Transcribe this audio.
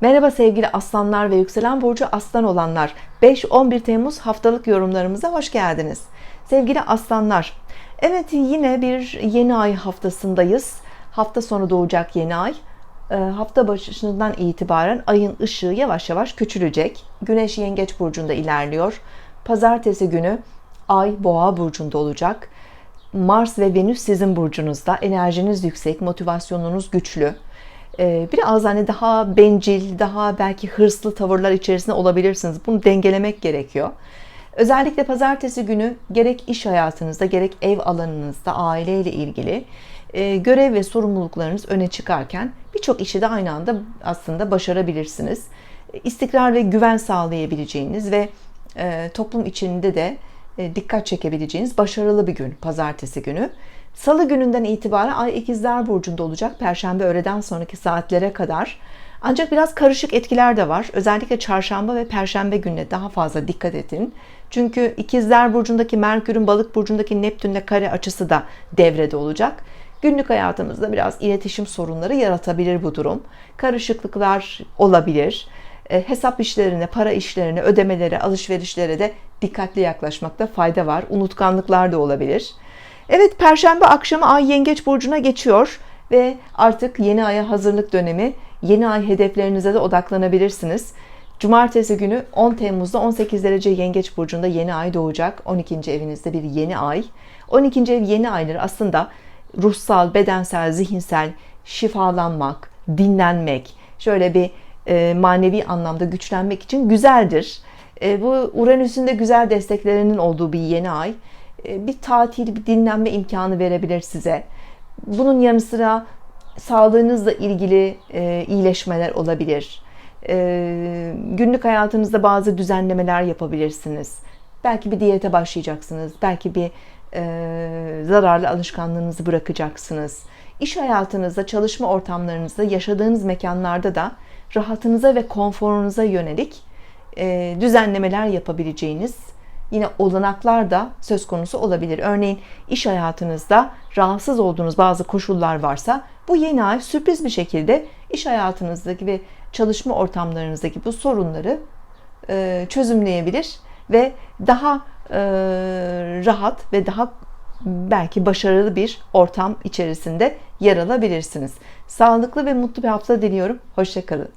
Merhaba sevgili aslanlar ve yükselen burcu aslan olanlar. 5-11 Temmuz haftalık yorumlarımıza hoş geldiniz. Sevgili aslanlar, evet yine bir yeni ay haftasındayız. Hafta sonu doğacak yeni ay. Ee, Hafta başından itibaren ayın ışığı yavaş yavaş küçülecek. Güneş yengeç burcunda ilerliyor. Pazartesi günü ay boğa burcunda olacak. Mars ve Venüs sizin burcunuzda. Enerjiniz yüksek, motivasyonunuz güçlü. Ee, Biraz hani daha bencil, daha belki hırslı tavırlar içerisinde olabilirsiniz. Bunu dengelemek gerekiyor. Özellikle pazartesi günü gerek iş hayatınızda gerek ev alanınızda aileyle ilgili e, görev ve sorumluluklarınız öne çıkarken birçok işi de aynı anda aslında başarabilirsiniz. İstikrar ve güven sağlayabileceğiniz ve e, toplum içinde de e, dikkat çekebileceğiniz başarılı bir gün pazartesi günü. Salı gününden itibaren Ay İkizler Burcu'nda olacak. Perşembe öğleden sonraki saatlere kadar. Ancak biraz karışık etkiler de var. Özellikle çarşamba ve perşembe gününe daha fazla dikkat edin. Çünkü İkizler Burcu'ndaki Merkür'ün Balık Burcu'ndaki Neptün'le kare açısı da devrede olacak. Günlük hayatımızda biraz iletişim sorunları yaratabilir bu durum. Karışıklıklar olabilir. E, hesap işlerine, para işlerine, ödemelere, alışverişlere de dikkatli yaklaşmakta fayda var. Unutkanlıklar da olabilir. Evet, Perşembe akşamı Ay Yengeç Burcu'na geçiyor ve artık yeni aya hazırlık dönemi. Yeni ay hedeflerinize de odaklanabilirsiniz. Cumartesi günü 10 Temmuz'da 18 derece Yengeç Burcu'nda yeni ay doğacak. 12. evinizde bir yeni ay. 12. ev yeni ayları aslında ruhsal, bedensel, zihinsel şifalanmak, dinlenmek, şöyle bir e, manevi anlamda güçlenmek için güzeldir. E, bu Uranüs'ün de güzel desteklerinin olduğu bir yeni ay. E, bir tatil, bir dinlenme imkanı verebilir size. Bunun yanı sıra sağlığınızla ilgili e, iyileşmeler olabilir. E, günlük hayatınızda bazı düzenlemeler yapabilirsiniz. Belki bir diyete başlayacaksınız. Belki bir zararlı alışkanlığınızı bırakacaksınız. İş hayatınızda, çalışma ortamlarınızda, yaşadığınız mekanlarda da rahatınıza ve konforunuza yönelik düzenlemeler yapabileceğiniz yine olanaklar da söz konusu olabilir. Örneğin iş hayatınızda rahatsız olduğunuz bazı koşullar varsa bu yeni ay sürpriz bir şekilde iş hayatınızdaki ve çalışma ortamlarınızdaki bu sorunları e, çözümleyebilir ve daha e, rahat ve daha belki başarılı bir ortam içerisinde yer alabilirsiniz. Sağlıklı ve mutlu bir hafta diliyorum. Hoşçakalın.